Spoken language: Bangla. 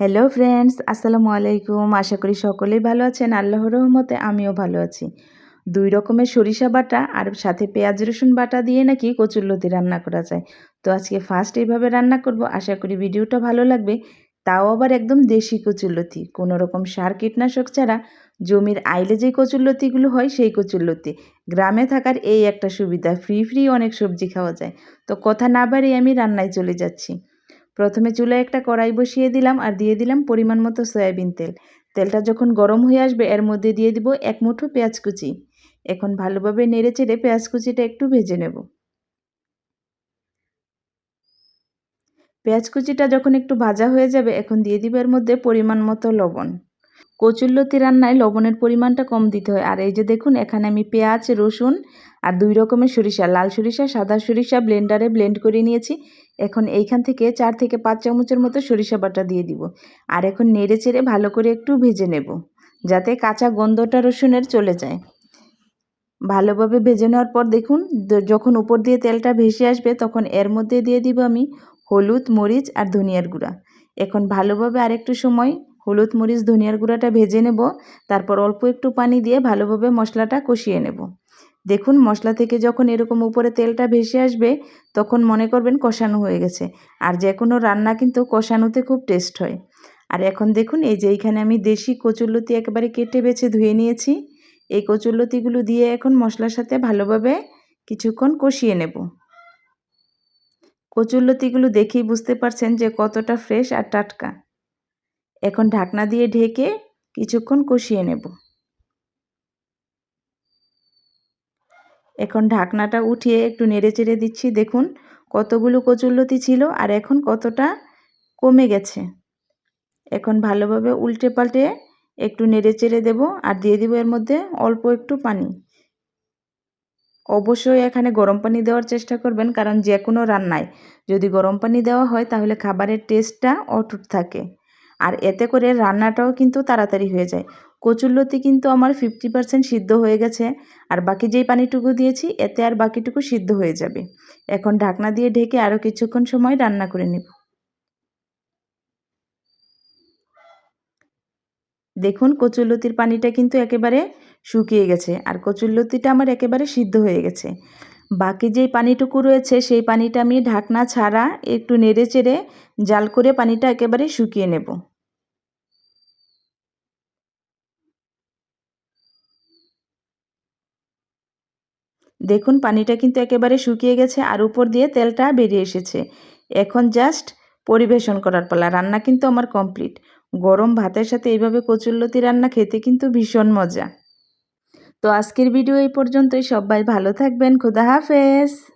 হ্যালো ফ্রেন্ডস আসসালামু আলাইকুম আশা করি সকলেই ভালো আছেন। আল্লাহর রহমতে আমিও ভালো আছি। দুই রকমের সরিষা বাটা আর সাথে পেঁয়াজ, রসুন বাটা দিয়ে নাকি কচুরলতি রান্না করা যায়। তো আজকে ফার্স্ট এইভাবে রান্না করব। আশা করি ভিডিওটা ভালো লাগবে। তাও আবার একদম দেশি কচুরলতি কোনো রকম সার কীটনাশক ছাড়া জমির আইলে যে কচুরলতিগুলো হয়, সেই কচুরলতি গ্রামে থাকার এই একটা সুবিধা। ফ্রি ফ্রি অনেক সবজি খাওয়া যায়। তো কথা না বাড়িয়ে আমি রান্নায় চলে যাচ্ছি। প্রথমে চুলায় একটা কড়াই বসিয়ে দিলাম আর দিয়ে দিলাম পরিমাণ মতো সয়াবিন তেল। তেলটা যখন গরম হয়ে আসবে, এর মধ্যে দিয়ে দিব এক মুঠো পেঁয়াজ কুচি। এখন ভালোভাবে নেড়ে চেড়ে পেঁয়াজ কুচিটা একটু ভেজে নেব। পেঁয়াজ কুচিটা যখন একটু ভাজা হয়ে যাবে, এখন দিয়ে দিব এর মধ্যে পরিমাণ মতো লবণ। কচুরলতি রান্নায় লবণের পরিমাণটা কম দিতে হয়। আর এই যে দেখুন, এখানে আমি পেঁয়াজ, রসুন আর দুই রকমের সরিষা, লাল সরিষা, সাদা সরিষা ব্লেন্ডারে ব্লেন্ড করে নিয়েছি। এখন এইখান থেকে চার থেকে পাঁচ চামচের মতো সরিষা বাটা দিয়ে দিব। আর এখন নেড়ে চেড়ে ভালো করে একটু ভেজে নেব, যাতে কাঁচা গন্ধটা রসুনের চলে যায়। ভালোভাবে ভেজে নেওয়ার পর দেখুন যখন উপর দিয়ে তেলটা ভেসে আসবে, তখন এর মধ্যে দিয়ে দিব আমি হলুদ, মরিচ আর ধনিয়ার গুঁড়া। এখন ভালোভাবে আরেকটু সময় হলুদ মরিচ, ধনিয়ার গুঁড়াটা ভেজে নেব। তারপর অল্প একটু পানি দিয়ে ভালোভাবে মশলাটা কষিয়ে নেব। দেখুন, মশলা থেকে যখন এরকম উপরে তেলটা ভেসে আসবে, তখন মনে করবেন কষানো হয়ে গেছে। আর যে কোনো রান্না কিন্তু কষানোতে খুব টেস্ট হয়। আর এখন দেখুন, এই যে এইখানে আমি দেশি কচুরলতি একেবারে কেটে বেছে ধুয়ে নিয়েছি। এই কচুরলতিগুলো দিয়ে এখন মশলার সাথে ভালোভাবে কিছুক্ষণ কষিয়ে নেব। কচুরলতিগুলো দেখেই বুঝতে পারছেন যে কতটা ফ্রেশ আর টাটকা। এখন ঢাকনা দিয়ে ঢেকে কিছুক্ষণ কষিয়ে নেব। এখন ঢাকনাটা উঠিয়ে একটু নেড়ে চেড়ে দিচ্ছি। দেখুন কতগুলো কচুরলতি ছিল আর এখন কতটা কমে গেছে। এখন ভালোভাবে উল্টে পাল্টে একটু নেড়ে চেড়ে দেবো আর দিয়ে দিব এর মধ্যে অল্প একটু পানি। অবশ্যই এখানে গরম পানি দেওয়ার চেষ্টা করবেন কারণ যে কোনো রান্নায় যদি গরম পানি দেওয়া হয় তাহলে খাবারের টেস্টটা অটুট থাকে। আর এতে করে রান্নাটাও কিন্তু তাড়াতাড়ি হয়ে যায়। কচুরলতি কিন্তু আমার ফিফটি পার্সেন্ট সিদ্ধ হয়ে গেছে, আর বাকি যেই পানিটুকু দিয়েছি, এতে আর বাকিটুকু সিদ্ধ হয়ে যাবে। এখন ঢাকনা দিয়ে ঢেকে আরও কিছুক্ষণ সময় রান্না করে নেব। দেখুন, কচুরলতির পানিটা কিন্তু একেবারে শুকিয়ে গেছে, আর কচুরলতিটা আমার একেবারে সিদ্ধ হয়ে গেছে। বাকি যেই পানিটুকু রয়েছে, সেই পানিটা আমি ঢাকনা ছাড়া একটু নেড়ে চেড়ে জাল করে পানিটা একেবারে শুকিয়ে নেব। দেখুন, পানিটা কিন্তু একেবারে শুকিয়ে গেছে আর উপর দিয়ে তেলটা বেরিয়ে এসেছে। এখন জাস্ট পরিবেশন করার পালা। রান্না কিন্তু আমার কমপ্লিট গরম ভাতের সাথে এইভাবে কচুল্লতি রান্না খেতে কিন্তু ভীষণ মজা। তো আজকের ভিডিও এই পর্যন্তই। সবাই ভালো থাকবেন। খুদা হাফেজ।